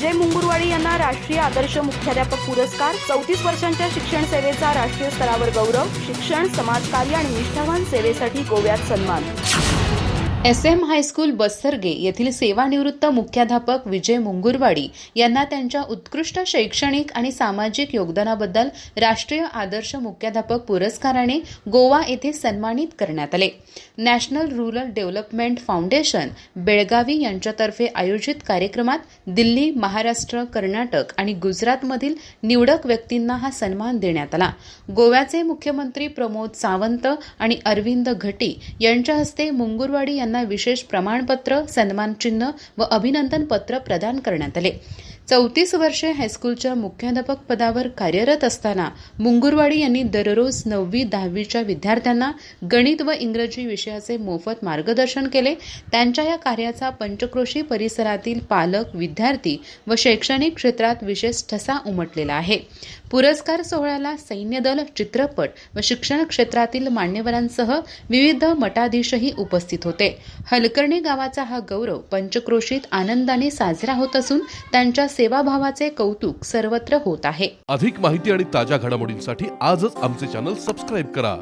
जे मुंगुरवाडी यांना राष्ट्रीय आदर्श मुख्याध्यापक पुरस्कार चौतीस वर्षांच्या शिक्षण सेवेचा राष्ट्रीय स्तरावर गौरव शिक्षण समाजकार्य आणि निष्ठावान सेवेसाठी गोव्यात सन्मान. एस एम हायस्कूल बस्तरगे येथील सेवानिवृत्त मुख्याध्यापक विजय मुंगुरवाडी यांना त्यांच्या उत्कृष्ट शैक्षणिक आणि सामाजिक योगदानाबद्दल राष्ट्रीय आदर्श मुख्याध्यापक पुरस्काराने गोवा येथे सन्मानित करण्यात आले. National rural development foundation Belagavi यांच्यातर्फे आयोजित कार्यक्रमात दिल्ली महाराष्ट्र कर्नाटक आणि गुजरातमधील निवडक व्यक्तींना हा सन्मान देण्यात आला. गोव्याचे मुख्यमंत्री प्रमोद सावंत आणि अरविंद घटी यांच्या हस्ते मुंगुरवाडी यांना विशेष प्रमाणपत्र सन्मानचिन्ह व अभिनंदन पत्र प्रदान करण्यात आले. चौतीस वर्षे हायस्कूलच्या मुख्याध्यापक पदावर कार्यरत असताना मुंगुरवाडी यांनी दररोज नववी दहावीच्या विद्यार्थ्यांना गणित व इंग्रजी विषयाचे मोफत मार्गदर्शन केले. त्यांच्या या कार्याचा पंचक्रोशी परिसरातील पालक विद्यार्थी व शैक्षणिक क्षेत्रात विशेष ठसा उमटलेला आहे. पुरस्कार सोहळ्याला सैन्य दल चित्रपट व शिक्षण क्षेत्रातील मान्यवरांसह विविध मठाधीशही उपस्थित होते. हलकर्णी गावाचा हा गौरव पंचक्रोशीत आनंदाने साजरा होत असून त्यांच्या सेवाभावाचे कौतुक सर्वत्र होत आहे. अधिक माहिती आणि ताज्या घडामोडींसाठी आजच आमचे चॅनल सबस्क्राईब करा.